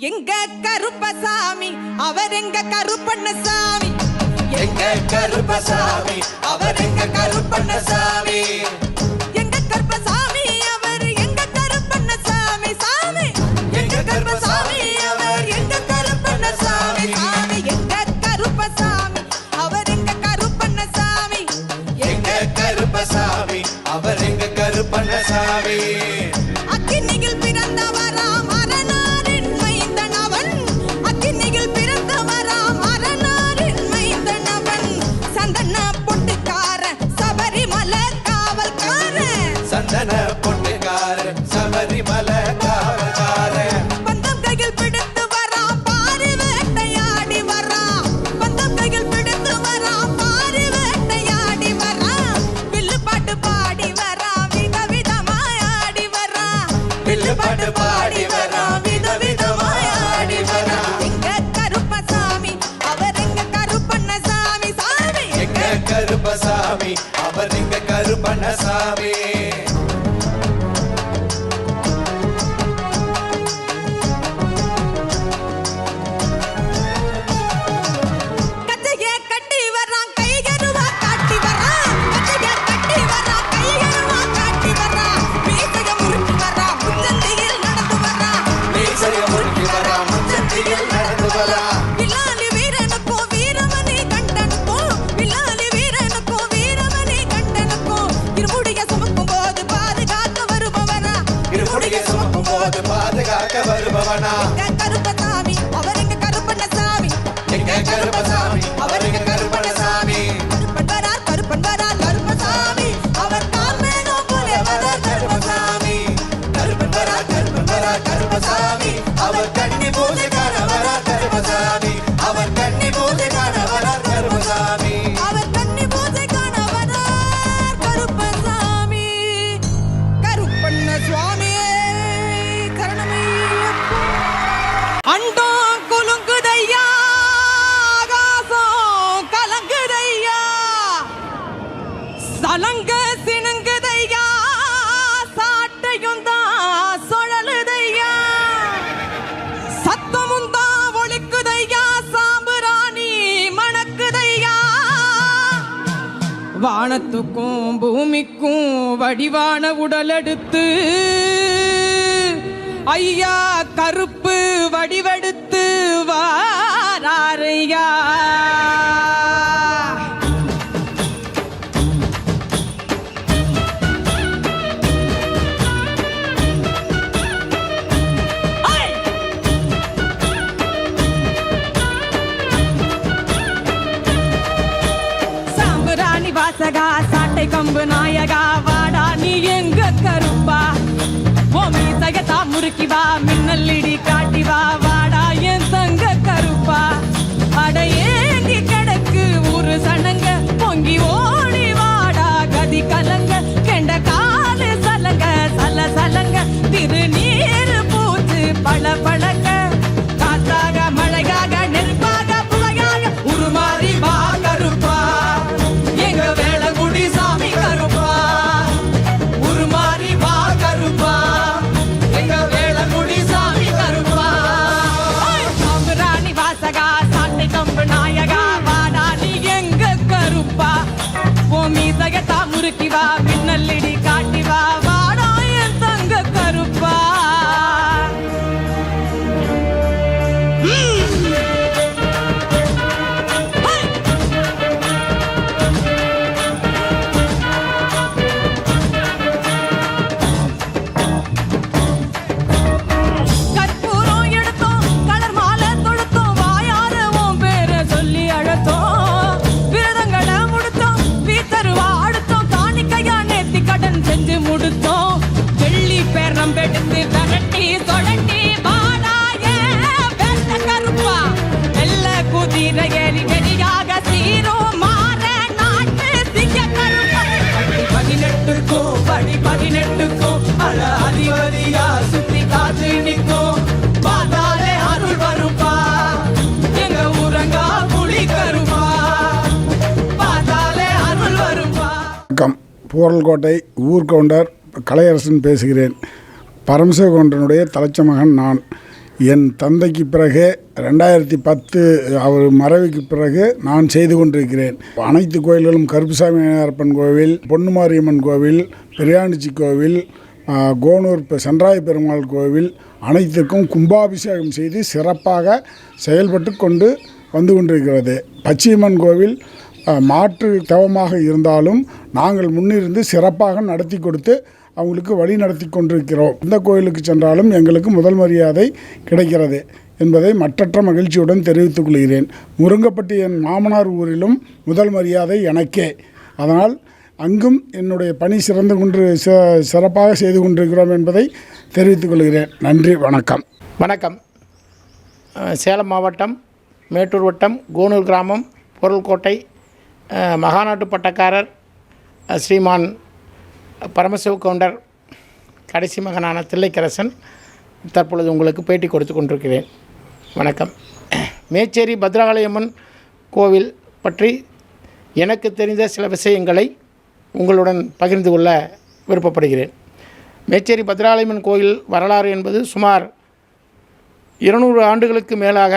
எங்க கருப்பசாமி அவர் எங்க கருப்பண்ணசாமி? எங்க கருப்பசாமி அவர் எங்க கருப்பண்ணசாமி? சாமி. அவர் எங்க கருப்பண்ண சாமி Habana. வடிவான உடலெடுத்து ஐயா கருப்பு வடிவெடுத்து வாரையா முறுக்கி வா வணக்கம். பூரல்கோட்டை ஊர்கவுண்டர் கலையரசன் பேசுகிறேன். பரமசிவகவுண்டனுடைய தலைச்ச மகன் நான். என் தந்தைக்கு பிறகு ரெண்டாயிரத்தி பத்து அவர் மறைவுக்கு பிறகு நான் செய்து கொண்டிருக்கிறேன். அனைத்து கோயில்களும் கருப்புசாமி ஐயப்பன் கோவில் பொன்னுமாரியம்மன் கோவில் பெரியாண்டிச்சி கோவில் கோனூர் சென்றாய பெருமாள் கோவில் அனைத்துக்கும் கும்பாபிஷேகம் செய்து சிறப்பாக செயல்பட்டு கொண்டு வந்து கொண்டிருக்கிறது. பச்சியம்மன் கோவில் மாற்று தவமாக இருந்தாலும் நாங்கள் முன்னிருந்து சிறப்பாக நடத்தி கொடுத்து அவங்களுக்கு வழி நடத்தி கொண்டிருக்கிறோம். எந்த கோயிலுக்கு சென்றாலும் எங்களுக்கு முதல் மரியாதை கிடைக்கிறது என்பதை மற்றற்ற மகிழ்ச்சியுடன் தெரிவித்துக் கொள்கிறேன். முருங்கப்பட்டி என் மாமனார் ஊரிலும் முதல் மரியாதை எனக்கே. அதனால் அங்கும் என்னுடைய பணி சிறந்து கொண்டு ச- சிறப்பாக செய்து கொண்டிருக்கிறோம் என்பதை தெரிவித்துக் கொள்கிறேன். நன்றி வணக்கம். வணக்கம். சேலம் மாவட்டம் மேட்டூர் வட்டம் கோனூர் கிராமம் பொருள்கோட்டை மகாநாட்டு பட்டக்காரர் ஸ்ரீமான் பரமசிவ கவுண்டர் கடைசி மகனான தில்லைக்கரசன் தற்பொழுது உங்களுக்கு பேட்டி கொடுத்து கொண்டிருக்கிறேன். வணக்கம். மேச்சேரி பத்ராலயம்மன் கோவில் பற்றி எனக்கு தெரிந்த சில விஷயங்களை உங்களுடன் பகிர்ந்து கொள்ள விருப்பப்படுகிறேன். மேச்சேரி பத்ராலயம்மன் கோயில் வரலாறு என்பது சுமார் இருநூறு ஆண்டுகளுக்கு மேலாக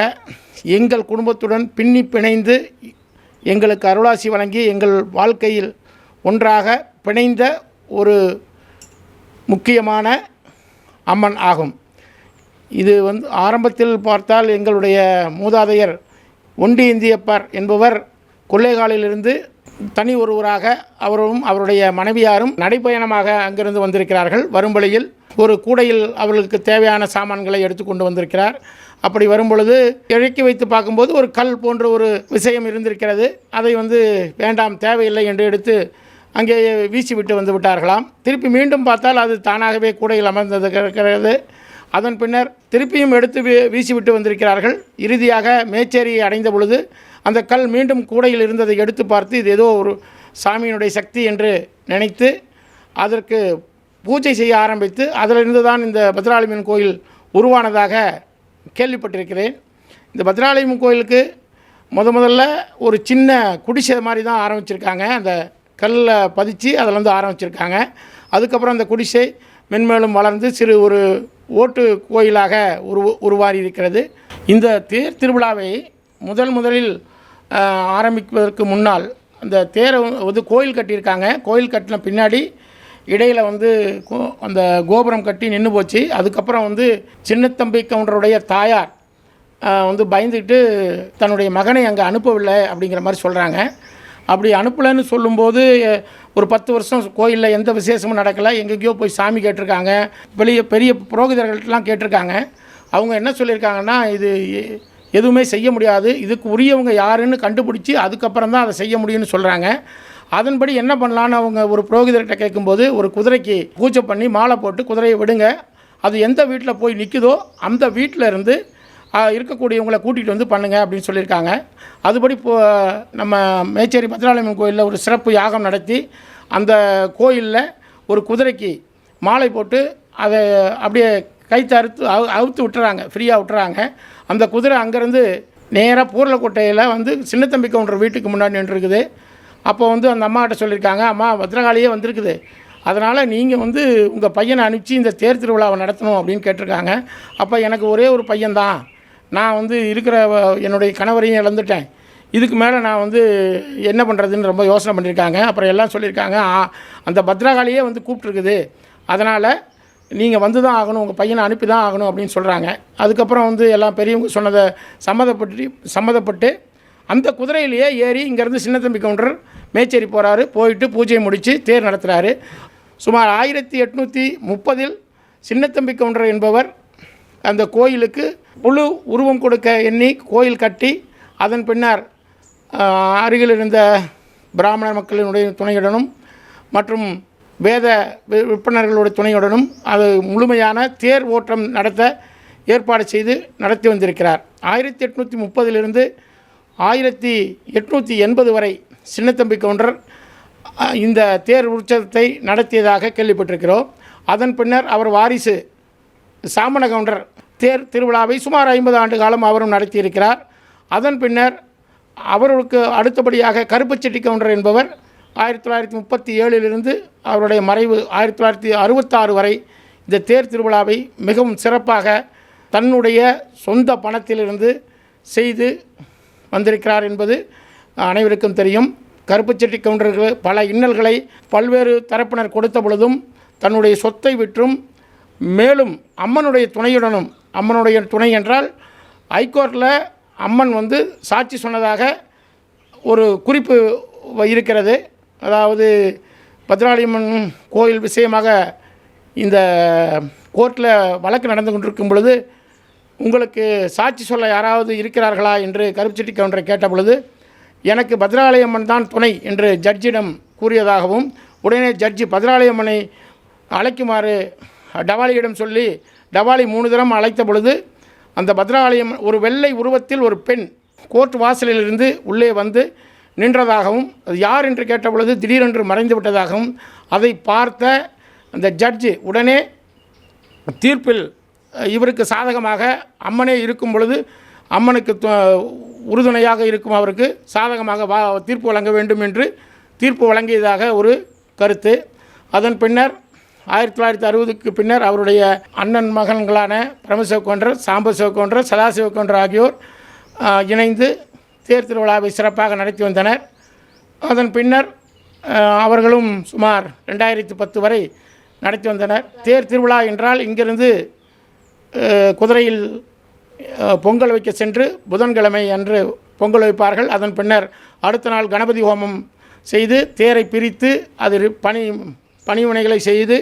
எங்கள் குடும்பத்துடன் பின்னி பிணைந்து எங்களுக்கு அருளாசி வழங்கி எங்கள் வாழ்க்கையில் ஒன்றாக பிணைந்த ஒரு முக்கியமான அம்மன் ஆகும். இது வந்து ஆரம்பத்தில் பார்த்தால் எங்களுடைய மூதாதையர் ஒண்டி இந்தியப்பர் என்பவர் கொள்ளைகாலிலிருந்து தனி ஒருவராக அவரும் அவருடைய மனைவியாரும் நடைப்பயணமாக அங்கிருந்து வந்திருக்கிறார்கள். வரும் வழியில் ஒரு கூடையில் அவர்களுக்கு தேவையான சாமான்களை எடுத்துக்கொண்டு வந்திருக்கிறார். அப்படி வரும் பொழுது வைத்து பார்க்கும்போது ஒரு கல் போன்ற ஒரு விஷயம் இருந்திருக்கிறது. அதை வந்து வேண்டாம் தேவையில்லை என்று எடுத்து அங்கே வீசி விட்டு வந்து விட்டார்களாம். திருப்பி மீண்டும் பார்த்தால் அது தானாகவே கூடையில் அமர்ந்தது இருக்கிறது அதன் பின்னர் திருப்பியும் எடுத்து வீ- வீசிவிட்டு வந்திருக்கிறார்கள். இறுதியாக மேச்சேரியை அடைந்த பொழுது அந்த கல் மீண்டும் கூடையில் இருந்ததை எடுத்து பார்த்து இது ஏதோ ஒரு சாமியினுடைய சக்தி என்று நினைத்து அதற்கு பூஜை செய்ய ஆரம்பித்து அதிலிருந்து தான் இந்த பத்ராளிமன் கோயில் உருவானதாக கேள்விப்பட்டிருக்கிறேன். இந்த பத்ராலயம் கோயிலுக்கு முத முதல்ல ஒரு சின்ன குடிசை மாதிரி தான் ஆரம்பிச்சிருக்காங்க. அந்த கல்லில் பதித்து அதில் வந்து ஆரம்பிச்சிருக்காங்க. அதுக்கப்புறம் அந்த குடிசை மென்மேலும் வளர்ந்து சிறு ஒரு ஓட்டு கோயிலாக உரு உருவாகி இருக்கிறது. இந்த தேர் திருவிழாவை முதல் முதலில் ஆரம்பிப்பதற்கு முன்னால் அந்த தேரை வந்து கோயில் கட்டியிருக்காங்க. கோயில் கட்டின பின்னாடி இடையில் வந்து கோ- அந்த கோபுரம் கட்டி நின்று போச்சு. அதுக்கப்புறம் வந்து சின்னத்தம்பி கவுண்டருடைய தாயார் வந்து பயந்துக்கிட்டு தன்னுடைய மகனை அங்கே அனுப்பவில்லை அப்படிங்கிற மாதிரி சொல்கிறாங்க அப்படி அனுப்பலைன்னு சொல்லும்போது ஒரு பத்து வருஷம் கோயிலில் எந்த விசேஷமும் நடக்கலை. எங்கெங்கேயோ போய் சாமி கேட்டிருக்காங்க. பெரிய பெரிய புரோகிதர்கள்ட்டலாம் கேட்டிருக்காங்க. அவங்க என்ன சொல்லியிருக்காங்கன்னா இது எதுவுமே செய்ய முடியாது. இதுக்கு உரியவங்க யாருன்னு கண்டுபிடிச்சி அதுக்கப்புறம் தான் அதை செய்ய முடியும்னு சொல்கிறாங்க அதன்படி என்ன பண்ணலான்னு அவங்க ஒரு புரோகிதர்கிட்ட கேட்கும்போது ஒரு குதிரைக்கு பூஜை பண்ணி மாலை போட்டு குதிரையை விடுங்க. அது எந்த வீட்டில் போய் நிற்குதோ அந்த வீட்டில் இருந்து இருக்கக்கூடியவங்களை கூட்டிகிட்டு வந்து பண்ணுங்க அப்படின்னு சொல்லியிருக்காங்க. அதுபடி இப்போ நம்ம மேச்சேரி பத்ராலயம்மன் கோயிலில் ஒரு சிறப்பு யாகம் நடத்தி அந்த கோயிலில் ஒரு குதிரைக்கு மாலை போட்டு அதை அப்படியே கைத்து அறுத்து அவு அவுத்து விட்டுறாங்க ஃப்ரீயாக விட்டுறாங்க. அந்த குதிரை அங்கேருந்து நேராக பூரலக்கோட்டையில் வந்து சின்னத்தம்பி கவுண்டர் வீட்டுக்கு முன்னாடி நின்றுருக்குது. அப்போ வந்து அந்த அம்மாகிட்ட சொல்லியிருக்காங்க அம்மா பத்ரகாளியே வந்திருக்குது. அதனால் நீங்கள் வந்து உங்கள் பையனை அனுப்பிச்சு இந்த தேர் திருவிழாவை நடத்தணும் அப்படின்னு கேட்டிருக்காங்க. அப்போ எனக்கு ஒரே ஒரு பையன்தான். நான் வந்து இருக்கிற வ- என்னுடைய கணவரையும் இழந்துட்டேன். இதுக்கு மேலே நான் வந்து என்ன பண்ணுறதுன்னு ரொம்ப யோசனை பண்ணியிருக்காங்க. அப்புறம் எல்லாம் சொல்லியிருக்காங்க அந்த பத்ரகாளியே வந்து கூப்பிட்ருக்குது அதனால் நீங்கள் வந்து தான் ஆகணும் உங்கள் பையனை அனுப்பி தான் ஆகணும் அப்படின்னு சொல்கிறாங்க அதுக்கப்புறம் வந்து எல்லாம் பெரியவங்க சொன்னதை சம்மதப்பட்டு சம்மதப்பட்டு அந்த குதிரையிலேயே ஏறி இங்கேருந்து சின்னத்தம்பி கவுண்டர் மேச்சேரி போகிறாரு போயிட்டு பூஜையை முடித்து தேர் நடத்துகிறாரு சுமார் ஆயிரத்தி எட்நூற்றி முப்பதில் சின்னத்தம்பி கவுண்டர் என்பவர் அந்த கோயிலுக்கு முழு உருவம் கொடுக்க எண்ணி கோயில் கட்டி அதன் பின்னர் அருகில் இருந்த பிராமணர் மக்களினுடைய துணையுடனும் மற்றும் வேத விற்பனர்களுடைய துணையுடனும் அது முழுமையான தேர் ஓட்டம் நடத்த ஏற்பாடு செய்து நடத்தி வந்திருக்கிறார். ஆயிரத்தி எட்நூற்றி முப்பதிலிருந்து ஆயிரத்தி எட்நூற்றி எண்பது வரை சின்னத்தம்பி கவுண்டர் இந்த தேர் உற்சவத்தை நடத்தியதாக கேள்விப்பட்டிருக்கிறோம். அதன் பின்னர் அவர் வாரிசு சாமண கவுண்டர் தேர் திருவிழாவை சுமார் ஐம்பது ஆண்டு காலம் அவரும் நடத்தியிருக்கிறார். அதன் பின்னர் அவருக்கு அடுத்தபடியாக கருப்பச்செட்டி கவுண்டர் என்பவர் ஆயிரத்தி தொள்ளாயிரத்தி முப்பத்தி ஏழிலிருந்து அவருடைய மறைவு ஆயிரத்தி தொள்ளாயிரத்தி அறுபத்தாறு வரை இந்த தேர் திருவிழாவை மிகவும் சிறப்பாக தன்னுடைய சொந்த பணத்திலிருந்து செய்து வந்திருக்கிறார் என்பது அனைவருக்கும் தெரியும். கருப்புச்செட்டி கவுண்டர்கள் பல இன்னல்களை பல்வேறு தரப்பினர் கொடுத்த பொழுதும் தன்னுடைய சொத்தை விற்றும் மேலும் அம்மனுடைய துணையுடனும் அம்மனுடைய துணை என்றால் ஹைகோர்ட்டில் அம்மன் வந்து சாட்சி சொன்னதாக ஒரு குறிப்பு இருக்கிறது. அதாவது பத்ராளியம்மன் கோயில் விஷயமாக இந்த கோர்ட்டில் வழக்கு நடந்து கொண்டிருக்கும் பொழுது உங்களுக்கு சாட்சி சொல்ல யாராவது இருக்கிறார்களா என்று கருப்புச்செட்டி கவுண்டரை கேட்ட பொழுது எனக்கு பத்ராலயம்மன் தான் துணை என்று ஜட்ஜிடம் கூறியதாகவும் உடனே ஜட்ஜி பத்ராலயம்மனை அழைக்குமாறு டவாலியிடம் சொல்லி டவாலி மூணு தரம் அழைத்த பொழுது அந்த பத்ராலயம் ஒரு வெள்ளை உருவத்தில் ஒரு பெண் கோர்ட் வாசலிலிருந்து உள்ளே வந்து நின்றதாகவும் அது யார் என்று கேட்ட பொழுது திடீரென்று மறைந்து விட்டதாகவும் அதை பார்த்த அந்த ஜட்ஜி உடனே தீர்ப்பில் இவருக்கு சாதகமாக அம்மனே இருக்கும் பொழுது அம்மனுக்கு உறுதுணையாக இருக்கும் அவருக்கு சாதகமாக வா தீர்ப்பு வழங்க வேண்டும் என்று தீர்ப்பு வழங்கியதாக ஒரு கருத்து. அதன் பின்னர் ஆயிரத்தி தொள்ளாயிரத்தி அறுபதுக்கு பின்னர் அவருடைய அண்ணன் மகன்களான பரமசிவக்கொன்றர் சாம்பசிவக்கொன்றர் சதாசிவக்கொன்றர் ஆகியோர் இணைந்து தேர் திருவிழாவை சிறப்பாக நடத்தி வந்தனர். அதன் பின்னர் அவர்களும் சுமார் ரெண்டாயிரத்தி பத்து வரை நடத்தி வந்தனர். தேர் திருவிழா என்றால் இங்கிருந்து குதிரையில் பொங்கல் வைக்க சென்று புதன்கிழமை அன்று பொங்கல் வைப்பார்கள். அதன் பின்னர் அடுத்த நாள் கணபதி ஹோமம் செய்து தேரை பிரித்து அது பணி பணிவினைகளை செய்து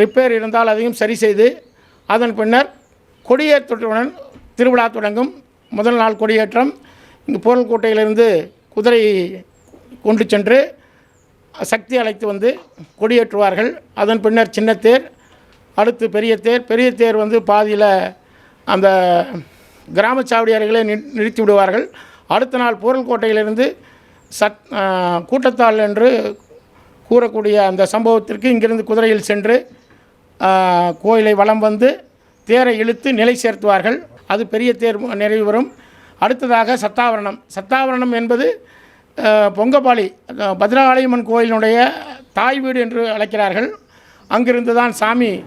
ரிப்பேர் இருந்தால் அதையும் சரி செய்து அதன் பின்னர் கொடியேற்றத்துடன் திருவிழா தொடங்கும். முதல் நாள் கொடியேற்றம். இங்கு கோட்டையிலிருந்து குதிரை கொண்டு சென்று சக்தி அழைத்து வந்து கொடியேற்றுவார்கள். அதன் பின்னர் சின்னத்தேர் அடுத்து பெரிய தேர் பெரிய தேர் வந்து பாதியில் அந்த கிராம நி- நிறுத்தி விடுவார்கள். அடுத்த நாள் கோட்டையிலிருந்து சத் கூட்டத்தாள் என்று கூறக்கூடிய அந்த சம்பவத்திற்கு இங்கிருந்து குதிரையில் சென்று கோயிலை வலம் வந்து தேரை இழுத்து நிலை சேர்த்துவார்கள். அது பெரிய தேர் நிறைவு வரும் அடுத்ததாக சத்தாவரணம். சத்தாவரணம் என்பது பொங்கபாளி பொங்கப்பாளி கோயிலினுடைய தாய் வீடு என்று அழைக்கிறார்கள். அங்கிருந்து தான் சாமி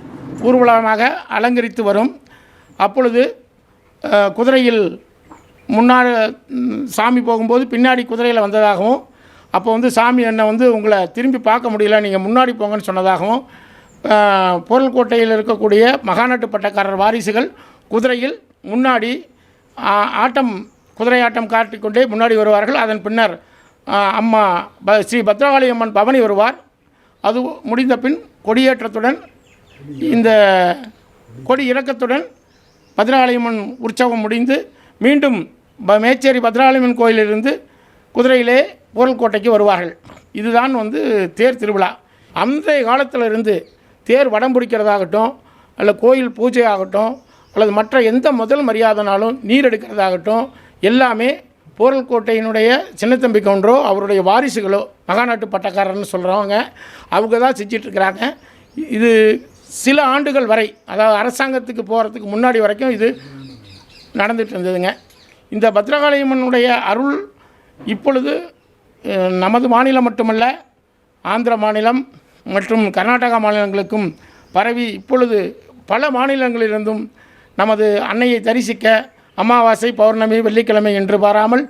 ஊர்வலமாக அலங்கரித்து வரும். அப்பொழுது குதிரையில் முன்னாடி சாமி போகும்போது பின்னாடி குதிரையில் வந்ததாகவும் அப்போ வந்து சாமி என்னை வந்து உங்களை திரும்பி பார்க்க முடியல நீங்கள் முன்னாடி போங்கன்னு சொன்னதாகவும் பொருள்கோட்டையில் இருக்கக்கூடிய மகாநாட்டு பட்டக்காரர் வாரிசுகள் குதிரையில் முன்னாடி ஆட்டம் குதிரை ஆட்டம் காட்டிக்கொண்டே முன்னாடி வருவார்கள். அதன் பின்னர் அம்மா ப ஸ்ரீ பத்ரகாளி அம்மன் பவனி வருவார். அது முடிந்த பின் கொடியேற்றத்துடன் இந்த கொடி இறக்கத்துடன் பத்ரகாளியம்மன் உற்சவம் முடிந்து மீண்டும் ப மேச்சேரி பத்ரகாளியம்மன் கோயிலிருந்து குதிரையிலே பொருள்கோட்டைக்கு வருவார்கள். இதுதான் வந்து தேர் திருவிழா. அந்த காலத்தில் இருந்து தேர் வடம் பிடிக்கிறதாகட்டும் அல்ல கோயில் பூஜை ஆகட்டும் அல்லது மற்ற எந்த முதல் மரியாதைனாலும் நீர் எடுக்கிறதாகட்டும் எல்லாமே போரல்கோட்டையினுடைய சின்னத்தம்பி கவுண்டரோ அவருடைய வாரிசுகளோ மகாநாட்டு பட்டக்காரர்னு சொல்கிறவங்க அவங்க தான் செஞ்சிட்ருக்கிறாங்க இது சில ஆண்டுகள் வரை அதாவது அரசாங்கத்துக்கு போகிறதுக்கு முன்னாடி வரைக்கும் இது நடந்துட்டு இருந்ததுங்க. இந்த பத்ரகாளியம்மனுடைய அருள் இப்பொழுது நமது மாநிலம் மட்டுமல்ல ஆந்திர மாநிலம் மற்றும் கர்நாடகா மாநிலங்களுக்கும் பரவி இப்பொழுது பல மாநிலங்களிலிருந்தும் நமது அன்னையை தரிசிக்க அமாவாசை பௌர்ணமி வெள்ளிக்கிழமை என்று பாராமல்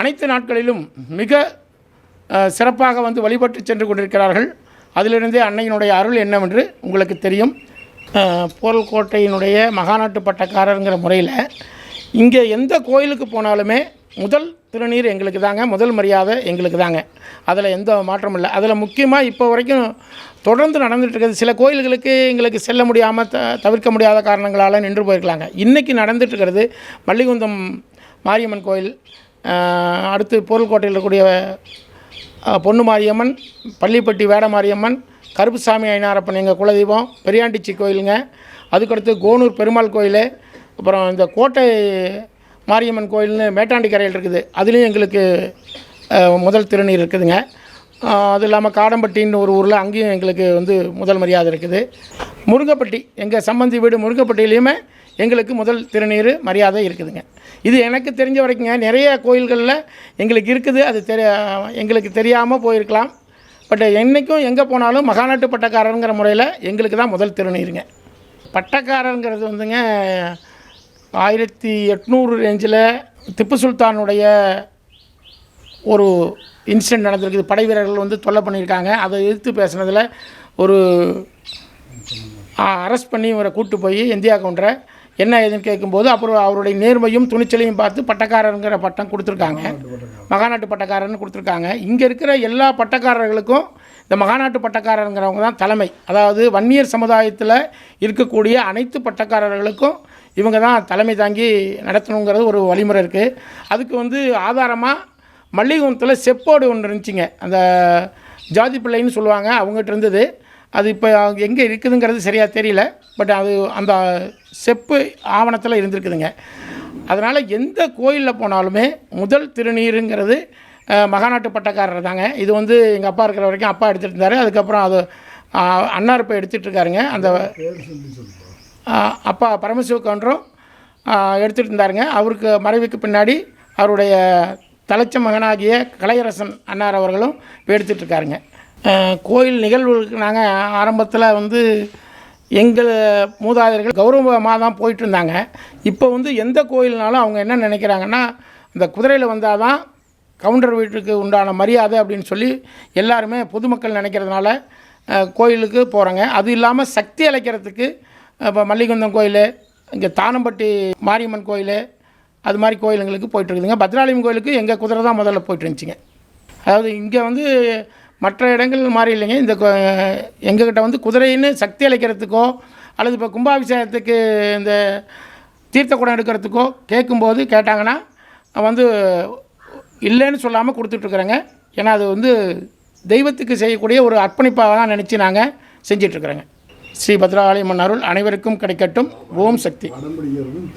அனைத்து நாட்களிலும் மிக சிறப்பாக வந்து வழிபட்டு சென்று கொண்டிருக்கிறார்கள். அதிலிருந்தே அன்னையினுடைய அருள் என்னவென்று உங்களுக்கு தெரியும். அஹ், மகாநாட்டு பட்டக்காரருங்கிற முறையில் இங்கே எந்த கோயிலுக்கு போனாலுமே முதல் திருநீர் எங்களுக்கு தாங்க முதல் மரியாதை எங்களுக்கு தாங்க. அதில் எந்த மாற்றமும் இல்லை. அதில் முக்கியமாக இப்போ வரைக்கும் தொடர்ந்து நடந்துகிட்ருக்குது சில கோயில்களுக்கு எங்களுக்கு செல்ல முடியாமல் த தவிர்க்க முடியாத காரணங்களால் நின்று போயிருக்கலாங்க. இன்றைக்கி நடந்துகிட்ருக்கிறது மல்லிகுந்தம் மாரியம்மன் கோயில். அடுத்து பொருள்கோட்டையில் இருக்கக்கூடிய பொண்ணு மாரியம்மன் பள்ளிப்பட்டி வேட மாரியம்மன் கருப்புசாமி ஐநாரப்பன் எங்கள் குலதெய்வம் பெரியாண்டிச்சி கோயிலுங்க. அதுக்கடுத்து கோனூர் பெருமாள் கோயில் அப்புறம் இந்த கோட்டை மாரியம்மன் கோயில்னு மேட்டாண்டி கரையில் இருக்குது. அதுலேயும் எங்களுக்கு முதல் திருநீர் இருக்குதுங்க. அது இல்லாமல் காடம்பட்டின்னு ஒரு ஊரில் அங்கேயும் எங்களுக்கு வந்து முதல் மரியாதை இருக்குது. முருங்கப்பட்டி எங்கள் சம்பந்தி வீடு முருங்கப்பட்டியிலையுமே எங்களுக்கு முதல் திருநீர் மரியாதை இருக்குதுங்க. இது எனக்கு தெரிஞ்ச வரைக்குங்க நிறைய கோயில்களில் எங்களுக்கு இருக்குது அது தெரிய எங்களுக்கு தெரியாமல் போயிருக்கலாம். பட் என்றைக்கும் எங்கே போனாலும் மகாநாட்டு பட்டக்காரருங்கிற முறையில் எங்களுக்கு தான் முதல் திருநீருங்க. பட்டக்காரருங்கிறது வந்துங்க ஆயிரத்தி எட்நூறு ரேஞ்சில் திப்பு சுல்தானுடைய ஒரு இன்சிடெண்ட் நடந்திருக்குது படை வீரர்கள் வந்து தொல்லை பண்ணியிருக்காங்க. அதை எதிர்த்து பேசுனதில் ஒரு அரெஸ்ட் பண்ணி இவரை கூப்பிட்டு போய் இந்தியா கவுண்டரை என்ன ஏதுன்னு கேட்கும்போது அப்புறம் அவருடைய நேர்மையும் துணிச்சலையும் பார்த்து பட்டக்காரருங்கிற பட்டம் கொடுத்துருக்காங்க. மகாநாட்டு பட்டக்காரர்னு கொடுத்துருக்காங்க. இங்கே இருக்கிற எல்லா பட்டக்காரர்களுக்கும் இந்த மகாநாட்டு பட்டக்காரருங்கிறவங்க தான் தலைமை. அதாவது வன்னியர் சமுதாயத்தில் இருக்கக்கூடிய அனைத்து பட்டக்காரர்களுக்கும் இவங்க தான் தலைமை தாங்கி நடத்தணுங்கிறது ஒரு வழிமுறை இருக்குது அதுக்கு வந்து ஆதாரமாக மல்லிகுந்தத்தில் செப்போடு ஒன்று இருந்துச்சுங்க. அந்த ஜாதி பிள்ளைன்னு சொல்லுவாங்க அவங்ககிட்ட இருந்தது. அது இப்போ எங்கே இருக்குதுங்கிறது சரியாக தெரியல பட் அது அந்த செப்பு ஆவணத்தில் இருந்திருக்குதுங்க. அதனால் எந்த கோயிலில் போனாலுமே முதல் திருநீருங்கிறது மகாநாட்டு பட்டக்காரர் தாங்க. இது வந்து எங்கள் அப்பா இருக்கிற வரைக்கும் அப்பா எடுத்துகிட்டு இருந்தார். அதுக்கப்புறம் அது அன்னார் இப்போ எடுத்துகிட்டு இருக்காருங்க. அந்த அப்பா பரமசிவ கவுண்டரும் எடுத்துகிட்டு இருந்தாருங்க. அவருக்கு மறைவுக்கு பின்னாடி அவருடைய தலைச்ச மகனாகிய கலையரசன் அன்னார் அவர்களும் இப்போ எடுத்துகிட்டு இருக்காருங்க. கோயில் நிகழ்வுகளுக்கு நாங்கள் ஆரம்பத்தில் வந்து எங்கள் மூதாதையர்கள் கௌரவமாக தான் போயிட்டு இருந்தாங்க இப்போ வந்து எந்த கோயில்னாலும் அவங்க என்ன நினைக்கிறாங்கன்னா இந்த குதிரையில் வந்தால் தான் கவுண்டர் வீட்டுக்கு உண்டான மரியாதை அப்படின்னு சொல்லி எல்லாருமே பொதுமக்கள் நினைக்கிறதுனால கோயிலுக்கு போகிறாங்க அது இல்லாமல் சக்தி அழைக்கிறதுக்கு இப்போ மல்லிகுந்தம் கோயில் இங்கே தானம்பட்டி மாரியம்மன் கோயில் அது மாதிரி கோயிலுங்களுக்கு போயிட்டுருக்குதுங்க. இருக்குதுங்க கோயிலுக்கு எங்கள் குதிரை தான் முதல்ல போயிட்டு இருந்துச்சுங்க. அதாவது இங்கே வந்து மற்ற இடங்கள் மாதிரி இல்லைங்க. இந்த எங்ககிட்ட வந்து குதிரைன்னு சக்தி அழைக்கிறதுக்கோ அல்லது இப்போ கும்பாபிஷேகத்துக்கு இந்த தீர்த்த குடம் எடுக்கிறதுக்கோ கேட்கும்போது கேட்டாங்கன்னா வந்து இல்லைன்னு சொல்லாமல் கொடுத்துட்ருக்குறேங்க. ஏன்னா அது வந்து தெய்வத்துக்கு செய்யக்கூடிய ஒரு அர்ப்பணிப்பாக தான் நினச்சி நாங்கள் செஞ்சிட்ருக்குறேங்க. ஸ்ரீ பத்ராலயம் அருள் அனைவருக்கும் கிடைக்கட்டும். ஓம் சக்தி.